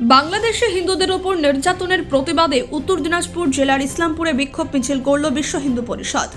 বাংলাদেশে হিন্দুদের ওপর নির্যাতনের প্রতিবাদে উত্তর দিনাজপুর জেলার ইসলামপুরে বিক্ষোভ মিছিল করল বিশ্ব হিন্দু পরিষদ।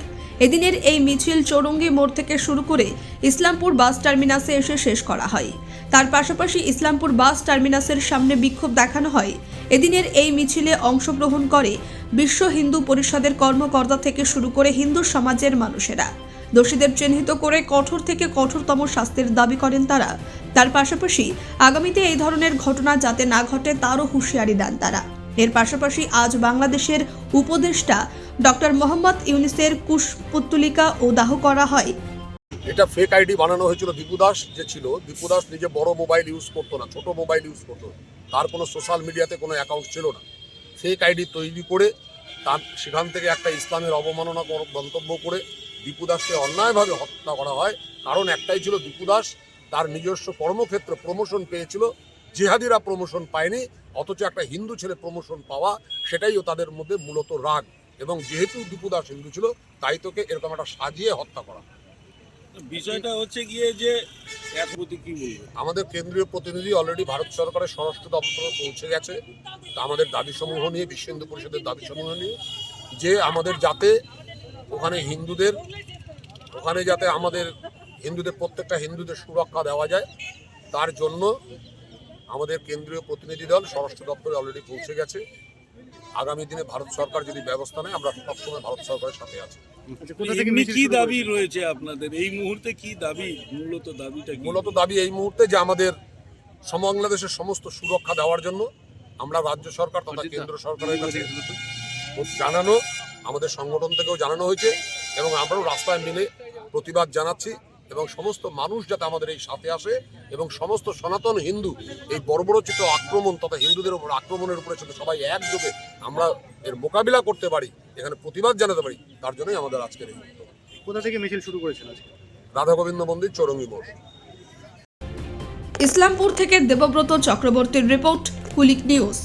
এদিনের এই মিছিল চৌরঙ্গি মোড় থেকে শুরু করে ইসলামপুর বাস টার্মিনাসে এসে শেষ করা হয়। তার পাশাপাশি ইসলামপুর বাস টার্মিনাসের সামনে বিক্ষোভ দেখানো হয়। এদিনের এই মিছিলে অংশগ্রহণ করে বিশ্ব হিন্দু পরিষদের কর্মকর্তা থেকে শুরু করে হিন্দু সমাজের মানুষেরা। দোষীদের চিহ্নিত করে কঠোর থেকে কঠোরতম শাস্তির দাবি করেন তারা। তার পাশাপাশি আগামীতে এই ধরনের ঘটনা যাতে না ঘটে, তারও হুঁশিয়ারি দেন তারা। এর পাশাপাশি আজ বাংলাদেশের উপদেষ্টা ডক্টর মোহাম্মদ ইউনিসের কুশপুত্তলিকা ও দাহ করা হয়। এটা ফেক আইডি বানানো হয়েছিল দীপু দাস, যে ছিল। দীপু দাস নিজে বড় মোবাইল ইউজ করতো না, ছোট মোবাইল ইউজ করতো। তার কোনো সোশ্যাল মিডিয়াতে কোনো অ্যাকাউন্ট ছিল না। ফেক আইডি তৈরি করে তার, সেখান থেকে একটা ইসলামের অবমাননা মন্তব্য করে দীপু দাসকে অন্যায়ভাবে হত্যা করা হয়। কারণ একটাই ছিল দীপু দাস তার নিজস্ব কর্মক্ষেত্রে প্রমোশন পেয়েছিল। জেহাদিরা প্রমোশন পায়নি অথচ একটা হিন্দু ছেলে প্রমোশন পাওয়া সেটাইও তাদের মধ্যে মূলত রাগ। এবং যেহেতু দীপু দাস হিন্দু ছিল তাই তোকে এরকম একটা সাজিয়ে হত্যা করা। বিষয়টা হচ্ছে গিয়ে যে আমাদের কেন্দ্রীয় প্রতিনিধি অলরেডি ভারত সরকারের স্বরাষ্ট্র দপ্তরে পৌঁছে গেছে। আমাদের দাবিসমূহ নিয়ে বিশ্ব হিন্দু পরিষদের দাবিসমূহ নিয়ে যে আমাদের যাতে ওখানে হিন্দুদের ওখানে যাতে আমাদের হিন্দুদের প্রত্যেকটা হিন্দুদের সুরক্ষা দেওয়া যায় তার জন্য আমাদের কেন্দ্রীয় প্রতিনিধি দল স্বরাষ্ট্র দপ্তরে অলরেডি পৌঁছে গেছে। আগামী দিনে ভারত সরকার যদি ব্যবস্থা নেয় আমরা সবসময় ভারত সরকারের সাথে আছি। কি দাবি রয়েছে আপনাদের? এই মুহূর্তে কি দাবি মূলত দাবিটা মূলত দাবি এই মুহূর্তে যে আমাদের সম বাংলাদেশের সমস্ত সুরক্ষা দেওয়ার জন্য আমরা রাজ্য সরকার তথা কেন্দ্র সরকারের কাছে জানানো আমাদের সংগঠন থেকেও জানানো হয়েছে এবং আমরাও রাস্তায় মিলে প্রতিবাদ জানাচ্ছি এবং সমস্ত মানুষ যাতে আমাদের এই সাথে আসে এবং সমস্ত সনাতন হিন্দু এই বর্বরচিত আক্রমণ তথা হিন্দুদের উপর আক্রমণের উপরে যাতে সবাই একযোগে আমরা এর মোকাবিলা করতে পারি এখানে প্রতিবাদ জানাতে পারি তার জন্যই আমাদের আজকের এই কোথা থেকে মিছিল শুরু করেছেন আজকে? রাধা গোবিন্দ মন্দির চৌরঙ্গি মোড়। ইসলামপুর থেকে দেবব্রত চক্রবর্তীর রিপোর্ট কুলিক নিউজ।